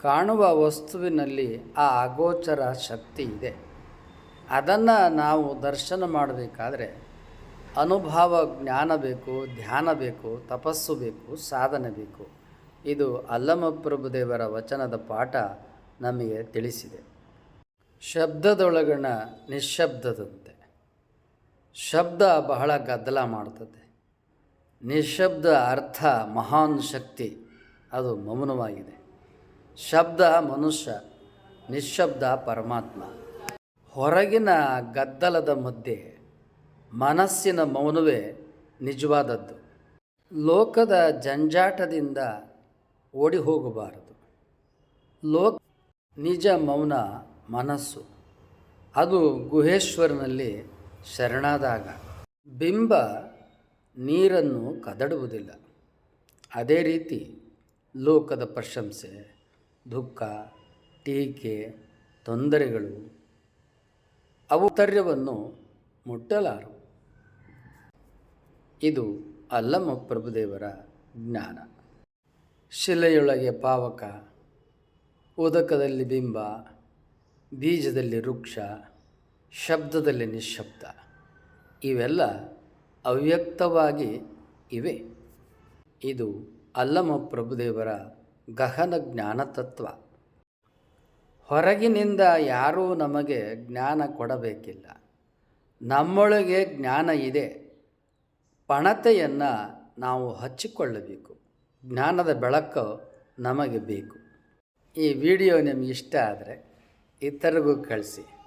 ಕಾಣುವ ವಸ್ತುವಿನಲ್ಲಿ ಆ ಅಗೋಚರ ಶಕ್ತಿ ಇದೆ. ಅದನ್ನು ನಾವು ದರ್ಶನ ಮಾಡಬೇಕಾದ್ರೆ ಅನುಭವ ಜ್ಞಾನ ಬೇಕು, ಧ್ಯಾನ ಬೇಕು, ತಪಸ್ಸು ಬೇಕು, ಸಾಧನೆ ಬೇಕು. ಇದು ಅಲ್ಲಮಪ್ರಭುದೇವರ ವಚನದ ಪಾಠ ನಮಗೆ ತಿಳಿಸಿದೆ. ಶಬ್ದದೊಳಗಣ ನಿಶ್ಶಬ್ದದಂತೆ ಶಬ್ದ ಬಹಳ ಗದ್ದಲ ಮಾಡ್ತದೆ. ನಿಶಬ್ದ ಅರ್ಥ ಮಹಾನ್ ಶಕ್ತಿ. ಅದು ಮೌನವಾಗಿದೆ. ಶಬ್ದ ಮನುಷ್ಯ, ನಿಶ್ಶಬ್ದ ಪರಮಾತ್ಮ. ಹೊರಗಿನ ಗದ್ದಲದ ಮಧ್ಯೆ ಮನಸ್ಸಿನ ಮೌನವೇ ನಿಜವಾದದ್ದು. ಲೋಕದ ಜಂಜಾಟದಿಂದ ಓಡಿ ಹೋಗಬಾರದು. ಲೋಕ ನಿಜ ಮೌನ ಮನಸ್ಸು. ಅದು ಗುಹೇಶ್ವರನಲ್ಲಿ ಶರಣಾದಾಗ. ಬಿಂಬ ನೀರನ್ನು ಕದಡುವುದಿಲ್ಲ. ಅದೇ ರೀತಿ ಲೋಕದ ಪ್ರಶಂಸೆ. ದುಃಖ, ಟೀಕೆ, ತೊಂದರೆಗಳು ಅವತರ್ಯವನ್ನು ಮುಟ್ಟಲಾರು. ಇದು ಅಲ್ಲಮ ಪ್ರಭುದೇವರ ಜ್ಞಾನ. ಶಿಲೆಯೊಳಗೆ ಪಾವಕ, ಉದಕದಲ್ಲಿ ಬಿಂಬ, ಬೀಜದಲ್ಲಿ ವೃಕ್ಷ, ಶಬ್ದದಲ್ಲಿ ನಿಶ್ಶಬ್ದ ಇವೆಲ್ಲ ಅವ್ಯಕ್ತವಾಗಿ ಇವೆ. ಇದು ಅಲ್ಲಮ ಪ್ರಭುದೇವರ ಗಹನ ಜ್ಞಾನ ತತ್ವ ಹೊರಗಿನಿಂದ ಯಾರೂ ನಮಗೆ ಜ್ಞಾನ ಕೊಡಬೇಕಿಲ್ಲ. ನಮ್ಮೊಳಗೆ ಜ್ಞಾನ ಇದೆ. ಪಣತೆಯನ್ನು ನಾವು ಹಚ್ಚಿಕೊಳ್ಳಬೇಕು. ಜ್ಞಾನದ ಬೆಳಕು ನಮಗೆ ಬೇಕು. ಈ ವಿಡಿಯೋ ನಿಮಗೆ ಇಷ್ಟ ಆದರೆ ಇತರಿಗೂ ಕಳಿಸಿ.